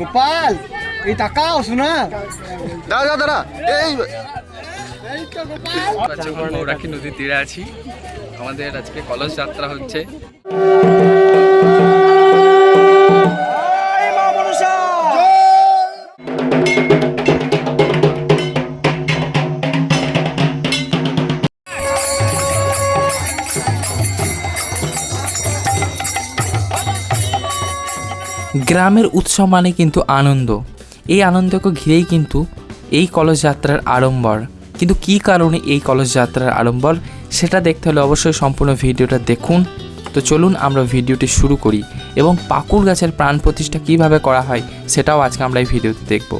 গোপাল এই তাকাও শোনা। দাঁড়া দাঁড়া দাঁড়া এই আচ্ছা আমরা নদীর তীরে আছি। আমাদের আজকে কলস যাত্রা হচ্ছে। গ্রামের উৎসব মানে কিন্তু আনন্দ। এই আনন্দকে ঘিরেই কিন্তু এই কলসযাত্রার আড়ম্বর। কিন্তু কি কারণে এই কলসযাত্রার আড়ম্বর? সেটা দেখতে হলে অবশ্যই সম্পূর্ণ ভিডিওটা দেখুন। তো চলুন আমরা ভিডিওটি শুরু করি এবং পাকুর গাছের প্রাণ প্রতিষ্ঠা কীভাবে করা হয়, সেটাও আজকে আমরা এই ভিডিওতে দেখব।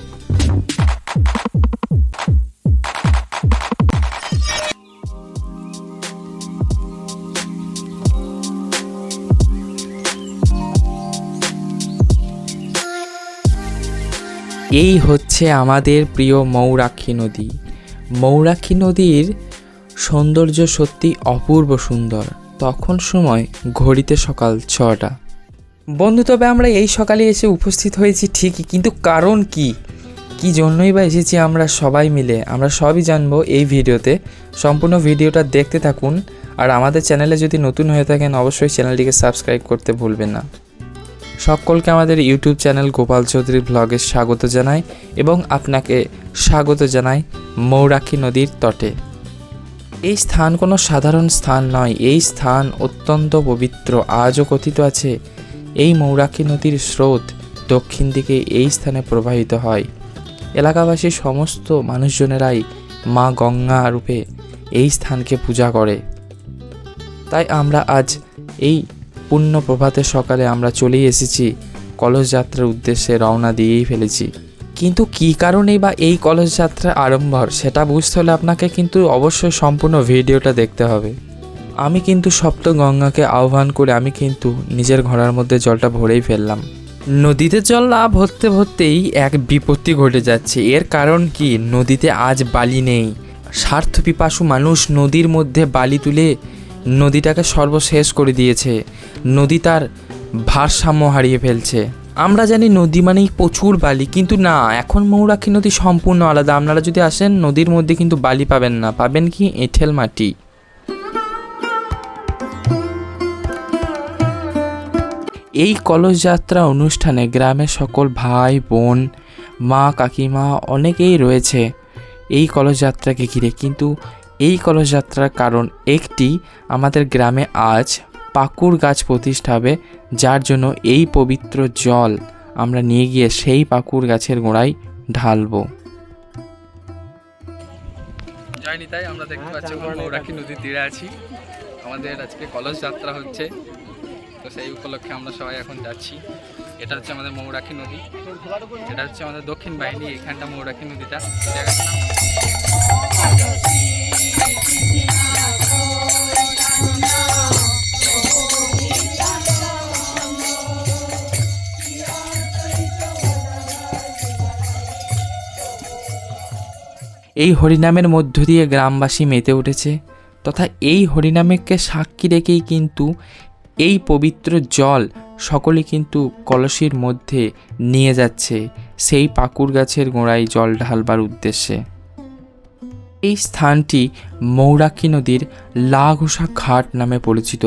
এই হচ্ছে আমাদের প্রিয় মৌরাক্ষী নদী। মৌরাক্ষী নদীর সৌন্দর্য সত্যি অপূর্ব সুন্দর। তখন সময় ঘড়িতে সকাল ছটা। বন্ধু, তবে আমরা এই সকালে এসে উপস্থিত হয়েছি ঠিকই, কিন্তু কারণ কি? কি জন্যই বা এসেছি আমরা সবাই মিলে? আমরা সবই জানব এই ভিডিওতে। সম্পূর্ণ ভিডিওটা দেখতে থাকুন। আর আমাদের চ্যানেলে যদি নতুন হয়ে থাকেন, অবশ্যই চ্যানেলটিকে সাবস্ক্রাইব করতে ভুলবেন না। সকলকে আমাদের ইউটিউব চ্যানেল গোপাল চৌধুরী ব্লগে স্বাগত জানাই এবং আপনাকে স্বাগত জানাই মৌরাক্ষী নদীর তটে। এই স্থান কোনো সাধারণ স্থান নয়, এই স্থান অত্যন্ত পবিত্র, আজও কথিত আছে। এই মৌরাক্ষী নদীর স্রোত দক্ষিণ দিকে এই স্থানে প্রবাহিত হয়। এলাকাবাসী সমস্ত মানুষজনেরাই মা গঙ্গা রূপে এই স্থানকে পূজা করে। তাই আমরা আজ এই পুণ্য প্রভাতের সকালে আমরা চলেই এসেছি। কলস যাত্রার উদ্দেশ্যে রওনা দিয়েই ফেলেছি। কিন্তু কী কারণেই বা এই কলস যাত্রার আড়ম্বর, সেটা বুঝতে হলে আপনাকে কিন্তু অবশ্যই সম্পূর্ণ ভিডিওটা দেখতে হবে। আমি কিন্তু সপ্ত গঙ্গাকে আহ্বান করে আমি কিন্তু নিজের ঘোড়ার মধ্যে জলটা ভরেই ফেললাম। নদীতে জল না ভরতে ভরতেই এক বিপত্তি ঘটে যাচ্ছে। এর কারণ কি? নদীতে আজ বালি নেই। স্বার্থ পিপাসু মানুষ নদীর মধ্যে বালি তুলে নদীটাকে সর্বশেষ করে দিয়েছে। নদী তার ভারসাম্য হারিয়ে ফেলছে। আমরা জানি নদী মানেই প্রচুর বালি, কিন্তু না, এখন মৌরাক্ষী নদী সম্পূর্ণ আলাদা। আপনারা যদি আসেন, নদীর মধ্যে কিন্তু বালি পাবেন না। পাবেন কি? এঁঠেল মাটি। এই কলস যাত্রা অনুষ্ঠানে গ্রামের সকল ভাই, বোন, মা, কাকিমা অনেকেই রয়েছে। এই কলস যাত্রাকে ঘিরে কিন্তু এই কলস যাত্রার কারণ একটি আমাদের গ্রামে আজ পাকুর গাছ প্রতিষ্ঠা হবে যার জন্য এই পবিত্র জল আমরা নিয়ে গিয়ে সেই পাকুর গাছের গোড়ায় ঢালবো। যাইনি তাই আমরা দেখতে পাচ্ছি আমরা মৌরাখী নদীর তীরে আছি। আমাদের আজকে কলস যাত্রা হচ্ছে তো সেই উপলক্ষে আমরা সবাই এখন যাচ্ছি। এটা হচ্ছে আমাদের মৌরাখী নদী। এটা হচ্ছে আমাদের দক্ষিণ বাহিনী এখানটা মৌরাখী নদীটা। এই জায়গাটার নাম এই হরিনামের মধ্য দিয়ে গ্রামবাসী মেতে উঠেছে, তথা এই হরিনামেকে সাক্ষী রেখেই কিন্তু এই পবিত্র জল সকলে কিন্তু কলসির মধ্যে নিয়ে যাচ্ছে, সেই পাকুর গাছের গোড়ায় জল ঢালবার উদ্দেশ্যে। এই স্থানটি মৌরাক্ষী নদীর লাঘোষা ঘাট নামে পরিচিত।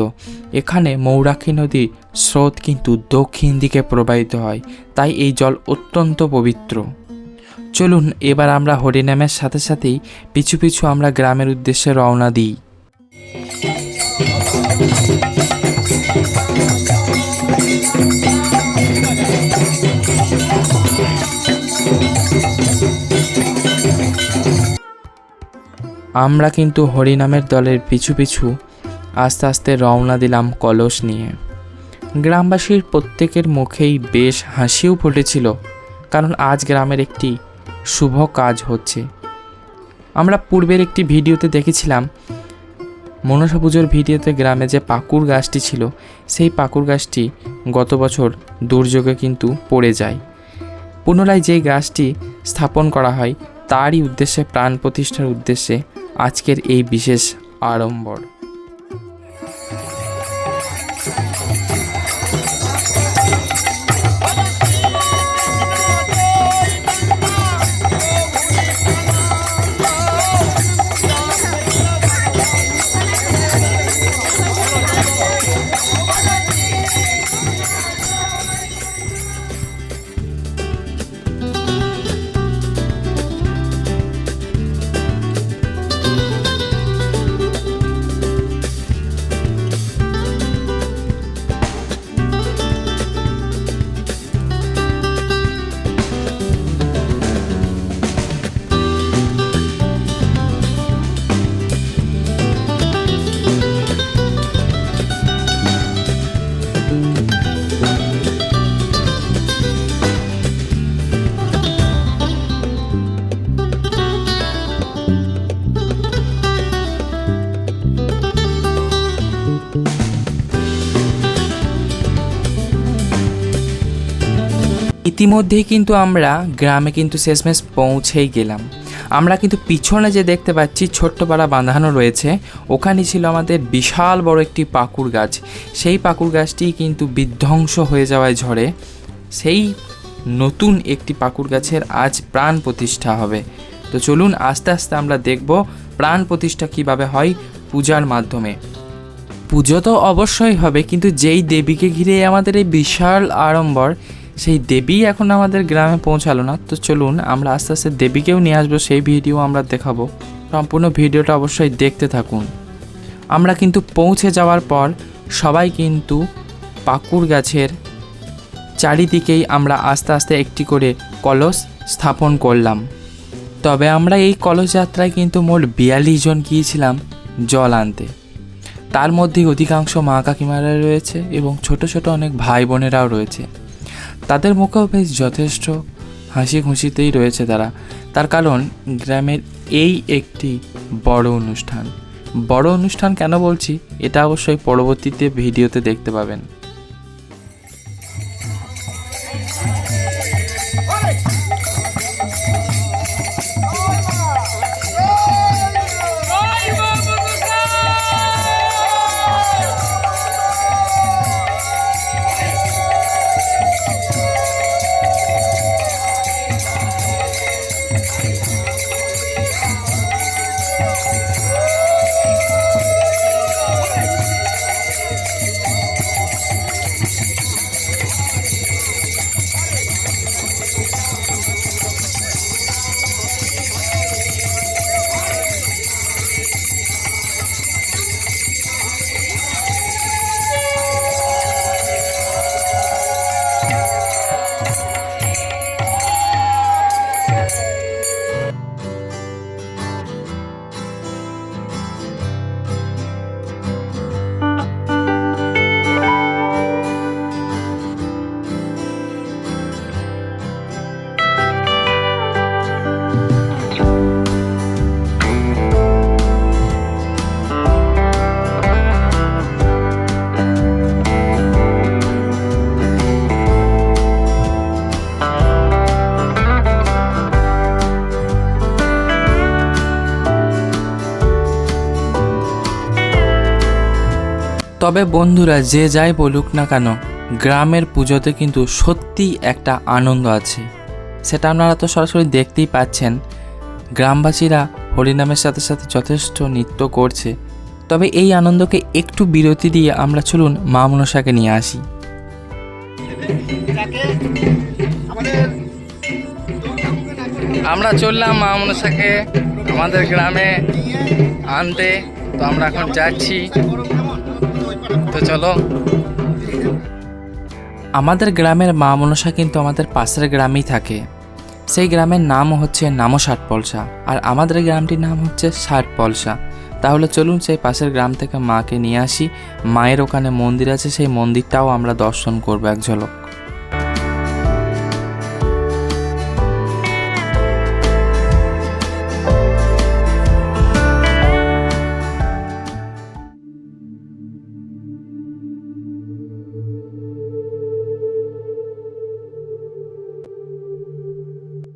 এখানে মৌরাক্ষী নদীর স্রোত কিন্তু দক্ষিণ দিকে প্রবাহিত হয়, তাই এই জল অত্যন্ত পবিত্র। চলুন এবার আমরা হরিনামের সাথে সাথেই পিছু পিছু আমরা গ্রামের উদ্দেশ্যে রওনা দিই। আমরা কিন্তু হরিনামের দলের পিছু পিছু আস্তে আস্তে রওনা দিলাম কলস নিয়ে। গ্রামবাসীর প্রত্যেকের মুখেই বেশ হাসিও ফুটেছিল, কারণ আজ গ্রামের একটি শুভ কাজ হচ্ছে। আমরা পূর্বের একটি ভিডিওতে দেখেছিলাম, মনসা পুজোর ভিডিওতে গ্রামে যে পাকুর গাছটি ছিল, সেই পাকুর গাছটি গত বছর দুর্যোগে কিন্তু পড়ে যায়। পুনরায় যেই গাছটি স্থাপন করা হয়, তারই উদ্দেশ্যে, প্রাণ প্রতিষ্ঠার উদ্দেশ্যে আজকের এই বিশেষ আড়ম্বর। ইতিমধ্যেই কিন্তু আমরা গ্রামে কিন্তু শেষমেশ পৌঁছেই গেলাম। আমরা কিন্তু পিছনে যে দেখতে পাচ্ছি ছোট্ট পাড়া বাঁধানো রয়েছে, ওখানে ছিল আমাদের বিশাল বড় একটি পাকুর গাছ। সেই পাকুর গাছটি কিন্তু বিধ্বংস হয়ে যাওয়ায় ঝড়ে সেই নতুন একটি পাকুর গাছের আজ প্রাণ প্রতিষ্ঠা হবে। তো চলুন আস্তে আস্তে আমরা দেখব প্রাণ প্রতিষ্ঠা কীভাবে হয় পূজার মাধ্যমে। পুজো তো অবশ্যই হবে, কিন্তু যেই দেবীকে ঘিরে আমাদের এই বিশাল আড়ম্বর সেই দেবী এখন আমাদের গ্রামে পৌঁছালো না। তো চলুন, আমরা আস্তে আস্তে দেবীকেও নিয়ে আসব, সেই ভিডিও আমরা দেখাবো। সম্পূর্ণ ভিডিওটা অবশ্যই দেখতে থাকুন। আমরা কিন্তু পৌঁছে যাওয়ার পর সবাই কিন্তু পাকুর গাছের চারিদিকেই আমরা আস্তে আস্তে একটি করে কলস স্থাপন করলাম। তবে আমরা এই কলস যাত্রায় কিন্তু মোট বিয়াল্লিশ জন গিয়েছিলাম জল আনতে। তার মধ্যে অধিকাংশ মা কাকিমারা রয়েছে এবং ছোট ছোট অনেক ভাই বোনেরাও রয়েছে। তাদের বেশ যথেষ্ট হাসি খুশিতেই রয়েছে তারা। তার কারণ, গ্রামের এই একটি বড় অনুষ্ঠান। বড় অনুষ্ঠান কেন বলছি, এটা অবশ্যই পরবর্তীতে ভিডিওতে দেখতে পাবেন। তবে বন্ধুরা, যে যাই বলুক না কেন, গ্রামের পুজোতে কিন্তু সত্যি একটা আনন্দ আছে। সেটা আপনারা তো সরাসরি দেখতেই পাচ্ছেন। গ্রামবাসীরা হরিনামের সাথে সাথে যথেষ্ট নৃত্য করছে। তবে এই আনন্দকে একটু বিরতি দিয়ে আমরা চলুন মা মনসাকে নিয়ে আসি। আমরা চললাম মা মনসাকে আমাদের গ্রামে আনতে। তো আমরা এখন যাচ্ছি। তো চলো। আমাদের গ্রামের মা মনসা কিন্তু আমাদের পাশের গ্রামেই থাকে। সেই গ্রামের নাম হচ্ছে নামো ষাটপলসা আর আমাদের গ্রামটির নাম হচ্ছে ষাটপলসা তাহলে চলুন সেই পাশের গ্রাম থেকে মাকে নিয়ে আসি। মায়ের ওখানে মন্দির আছে, সেই মন্দিরটাও আমরা দর্শন করব এক ঝলক।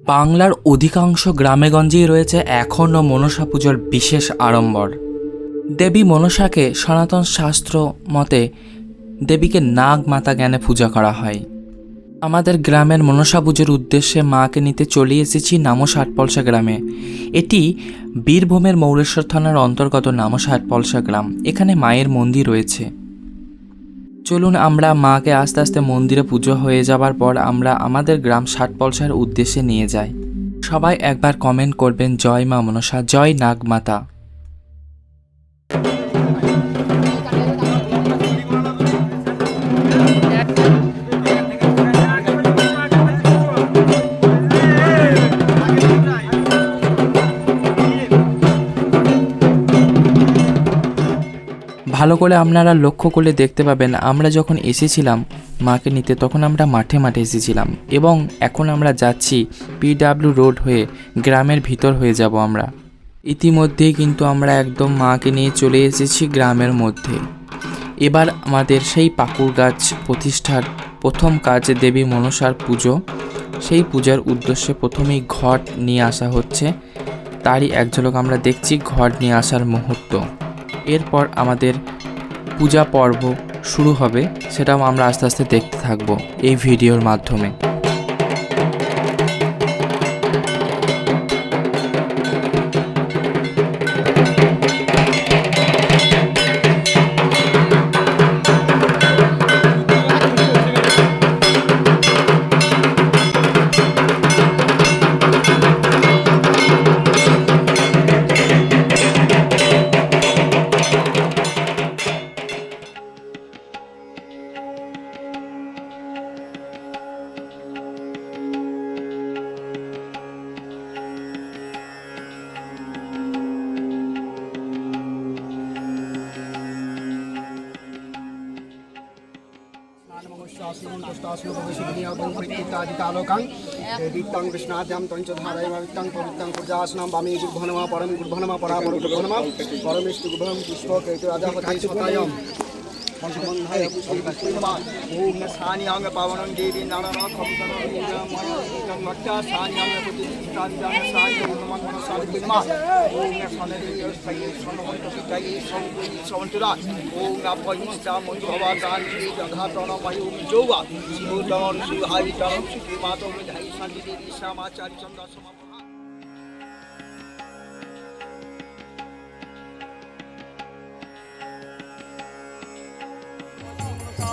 বাংলার অধিকাংশ গ্রামেগঞ্জেই রয়েছে এখনও মনসা পুজোর বিশেষ আড়ম্বর। দেবী মনসাকে সনাতন শাস্ত্র মতে দেবীকে নাগ মাতা জ্ঞানে পূজা করা হয়। আমাদের গ্রামের মনসা পুজোর উদ্দেশ্যে মাকে নিতে চলে এসেছি নামো ষাটপলসা গ্রামে। এটি বীরভূমের মৌরেশ্বর থানার অন্তর্গত নামো ষাটপলসা গ্রাম। এখানে মায়ের মন্দির রয়েছে। চলুন আমরা মাকে আস্তে আস্তে মন্দিরে পুজো হয়ে যাবার পর আমরা আমাদের গ্রাম ষাট পলসার উদ্দেশ্যে নিয়ে যাই। সবাই একবার কমেন্ট করবেন, জয় মা মনসা, জয় নাগমাতা। ভালো করে আপনারা লক্ষ্য করলে দেখতে পাবেন, আমরা যখন এসেছিলাম মাকে নিতে, তখন আমরা মাঠে মাঠে এসেছিলাম এবং এখন আমরা যাচ্ছি পিডাব্লিউ রোড হয়ে, গ্রামের ভিতর হয়ে যাব আমরা। ইতিমধ্যেই কিন্তু আমরা একদম মাকে নিয়ে চলে এসেছি গ্রামের মধ্যে। এবার আমাদের সেই পাকুর গাছ প্রতিষ্ঠার প্রথম কাজ দেবী মনসার পুজো। সেই পূজার উদ্দেশ্যে প্রথমেই ঘট নিয়ে আসা হচ্ছে। তারই এক ঝলক আমরা দেখছি ঘট নিয়ে আসার মুহূর্ত। এরপর আমাদের পূজা পর্ব শুরু হবে সেটাও আমরা আস্তে আস্তে দেখতে থাকব এই ভিডিওর মাধ্যমে। खम करो मट्टा सानियांग पुति सानियांग सानियांग नमः नमः सानियांग ओम सानियांग सही सनवंत सिताई संकुल सवंतरा ओम नापहिष्टा मयु भवादान जघातन मयु जोवा शिवदन शिवहाई दन সমাচারী চন্দ্র সমাপন।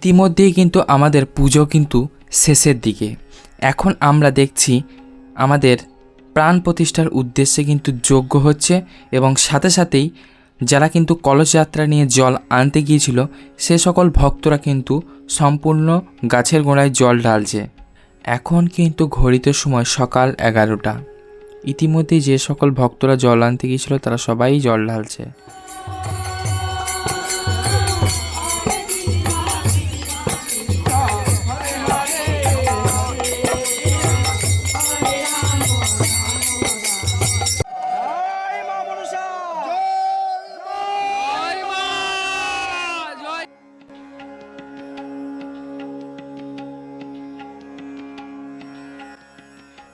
ইতিমধ্যেই কিন্তু আমাদের পুজো কিন্তু শেষের দিকে। এখন আমরা দেখছি আমাদের প্রাণ প্রতিষ্ঠার উদ্দেশ্যে কিন্তু যোগ্য হচ্ছে এবং সাথে সাথেই যারা কিন্তু কলসযাত্রা নিয়ে জল আনতে গিয়েছিল, সে সকল ভক্তরা কিন্তু সম্পূর্ণ গাছের গোড়ায় জল ঢালছে। এখন কিন্তু ঘড়িতে সময় সকাল এগারোটা। ইতিমধ্যে যে সকল ভক্তরা জল আনতে গিয়েছিল, তারা সবাই জল ঢালছে।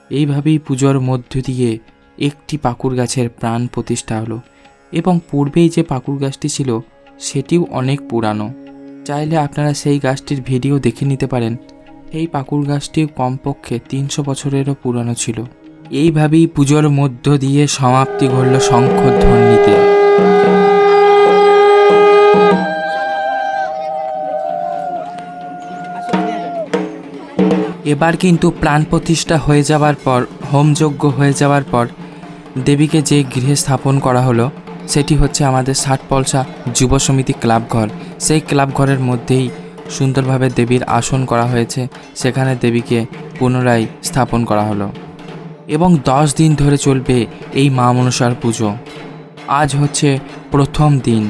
এইভাবেই পুজোর মধ্য দিয়ে একটি পাকুর গাছের প্রাণ প্রতিষ্ঠা হলো এবং পূর্বেই যে পাকুর গাছটি ছিল, সেটিও অনেক পুরানো। চাইলে আপনারা সেই গাছটির ভিডিও দেখে নিতে পারেন। এই পাকুর গাছটিও কমপক্ষে তিনশো বছরেরও পুরানো ছিল। এইভাবেই পুজোর মধ্য দিয়ে সমাপ্তি ঘটল শঙ্খধ্বনিতে। এবার কিন্তু প্রাণ প্রতিষ্ঠা হয়ে যাওয়ার পর, হোমযজ্ঞ হয়ে যাওয়ার পর, দেবীকে যে গৃহে স্থাপন করা হলো, সেটি হচ্ছে আমাদের ষাট পলসা যুব সমিতি ক্লাবঘর সেই ক্লাবঘরের মধ্যেই সুন্দরভাবে দেবীর আসন করা হয়েছে। সেখানে দেবীকে পুনরায় স্থাপন করা হলো। এবং দশ দিন ধরে চলবে এই মা মনসার পুজো। আজ হচ্ছে প্রথম দিন।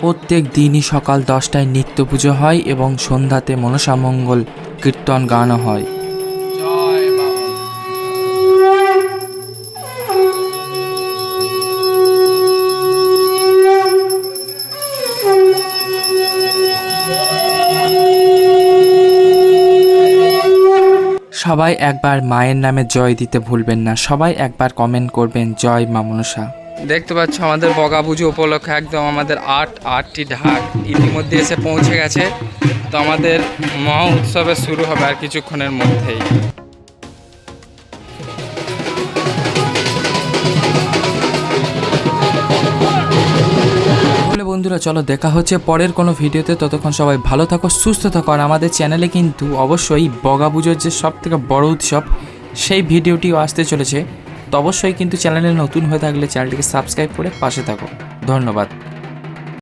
প্রত্যেক দিনই সকাল দশটায় নিত্য পুজো হয় এবং সন্ধ্যাতে মনসামঙ্গল কীর্তন গানও হয়। সবাই একবার মায়ের নামে জয় দিতে ভুলবেন না। সবাই একবার কমেন্ট করবেন জয় মা মনসা। দেখতে পাচ্ছ আমাদের বগা পুজো উপলক্ষে একদম আমাদের আট, আটটি ঢাক ইতিমধ্যে এসে পৌঁছে গেছে। তো আমাদের মহা উৎসবের শুরু হবে আর কিছুক্ষণের মধ্যেই। বন্ধুরা, চলো দেখা হচ্ছে পরের কোনো ভিডিওতে। ততক্ষণ সবাই ভালো থাকো, সুস্থ থাকো। আর আমাদের চ্যানেলে কিন্তু অবশ্যই বগা পুজোর যে সব থেকে বড় উৎসব, সেই ভিডিওটিও আসতে চলেছে। তো অবশ্যই কিন্তু চ্যানেলে নতুন হয়ে থাকলে চ্যানেলটিকে সাবস্ক্রাইব করে পাশে থাকো। ধন্যবাদ।